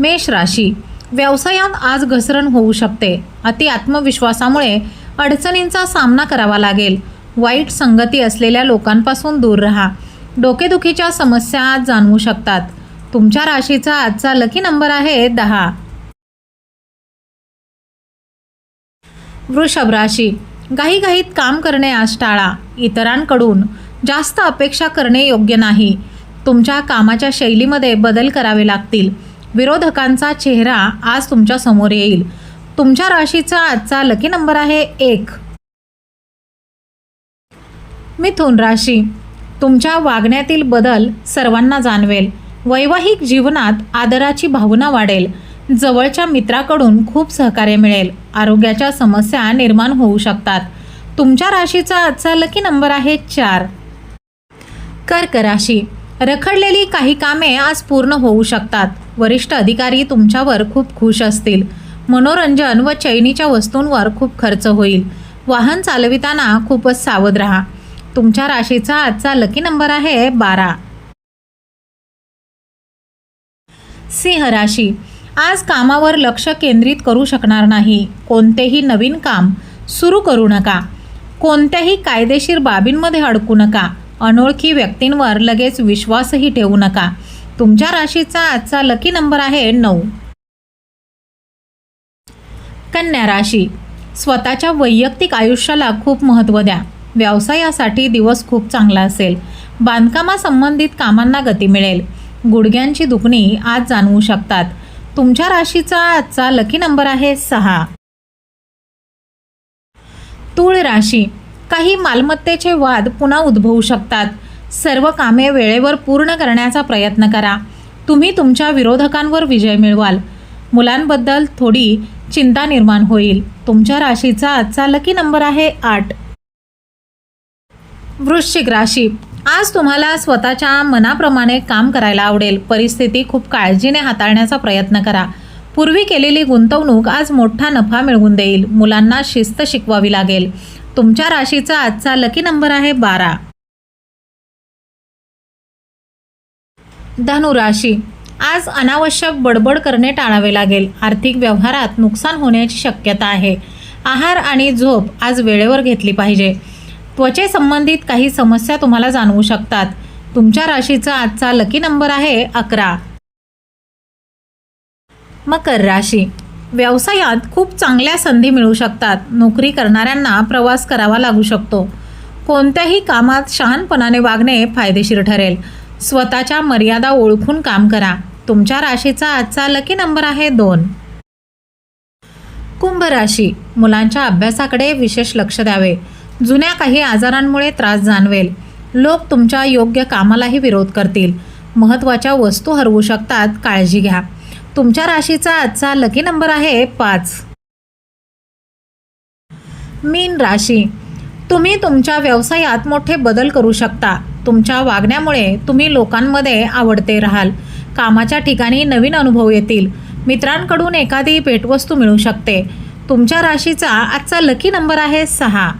मेष राशी. व्यवसायात आज घसरण होऊ शकते. अति आत्मविश्वासामुळे अडचणींचा सामना करावा लागेल. वाईट संगती असलेल्या लोकांपासून दूर राहा. डोकेदुखीच्या समस्या आज जाणवू शकतात. तुमच्या राशीचा आजचा लकी नंबर आहे दहा. वृषभ राशी. घाईघाईत काम करणे आज टाळा. इतरांकडून जास्त अपेक्षा करणे योग्य नाही. तुमच्या कामाच्या शैलीमध्ये बदल करावे लागतील. विरोधकांचा चेहरा आज तुमच्यासमोर येईल. तुमच्या राशीचा आजचा लकी नंबर आहे एक. मिथुन राशी. तुमच्या वागण्यातील बदल सर्वांना जाणवेल. वैवाहिक जीवनात आदराची भावना वाढेल. जवळच्या मित्राकडून खूप सहकार्य मिळेल. आरोग्याच्या समस्या निर्माण होऊ शकतात. तुमच्या राशीचा आजचा लकी नंबर आहे चार. कर्क राशी. रखडलेली काही कामे आज पूर्ण होऊ शकतात. वरिष्ठ अधिकारी तुमच्यावर खूप खुश असतील. मनोरंजन व चैनीच्या वस्तूंवर खूप खर्च होईल. वाहन चालविताना खूपच सावध राहा. तुमच्या राशीचा आजचा लकी नंबर आहे बारा. सिंह राशी. आज कामावर लक्ष केंद्रित करू शकणार नाही. कोणतेही नवीन काम सुरू करू नका. कोणत्याही कायदेशीर बाबींमध्ये अडकू नका. अनोळखी व्यक्तींवर लगेच विश्वासही ठेवू नका. तुमच्या राशीचा आजचा लकी नंबर आहे नऊ. कन्या राशी. स्वतःच्या वैयक्तिक आयुष्याला खूप महत्त्व द्या. व्यवसायासाठी दिवस खूप चांगला असेल. बांधकामासंबंधित कामांना गती मिळेल. गुडघ्यांची दुखणी आज जाणवू शकतात. तुमच्या राशीचा आजचा लकी नंबर आहे सहा. तूळ राशी काही मालमत्तेचे वाद पुन्हा उद्भवू शकतात. सर्व कामे वेळेवर पूर्ण करण्याचा प्रयत्न करा. तुम्ही तुमच्या विरोधकांवर विजय मिळवाल. मुलांबद्दल थोडी चिंता निर्माण होईल. तुमच्या राशीचा आजचा लकी नंबर आहे आठ. वृश्चिक राशी. आज तुम्हाला स्वतःच्या मनाप्रमाणे काम करायला आवडेल. परिस्थिती खूप काळजीने हाताळण्याचा प्रयत्न करा. पूर्वी केलेली गुंतवणूक आज मोठा नफा मिळवून देईल. मुलांना शिस्त शिकवावी लागेल. तुमच्या राशीचा आजचा लकी नंबर आहे बारा. धनुराशी आज अनावश्यक बडबड करणे टाळावे लागेल. आर्थिक व्यवहारात नुकसान होण्याची शक्यता आहे. आहार आणि झोप आज वेळेवर घेतली पाहिजे. त्वचेसंबंधित काही समस्या तुम्हाला जाणवू शकतात. तुमच्या राशीचा आजचा लकी नंबर आहे अकरा. मकर राशी. व्यवसायात खूप चांगल्या संधी मिळू शकतात. नोकरी करणाऱ्यांना प्रवास करावा लागू शकतो. कोणत्याही कामात शहाणपणाने वागणे फायदेशीर ठरेल. स्वतःच्या मर्यादा ओळखून काम करा. तुमच्या राशीचा आजचा लकी नंबर आहे दोन. कुंभ राशी. मुलांच्या अभ्यासाकडे विशेष लक्ष द्यावे. जुन्या काही आजारांमुळे त्रास जाणवेल. लोक तुमच्या योग्य कामालाही विरोध करतील. महत्त्वाच्या वस्तू हरवू शकतात. काळजी घ्या. तुमच्या राशीचा आजचा लकी नंबर आहे पाच. मीन राशी. तुम्ही तुमच्या व्यवसायात मोठे बदल करू शकता. तुमच्या वागण्यामुळे तुम्ही लोकांमध्ये आवडते राहाल. कामाच्या ठिकाणी नवीन अनुभव येतील. मित्रांकडून एखादी भेटवस्तू मिळू शकते. तुमच्या राशीचा आजचा लकी नंबर आहे सहा.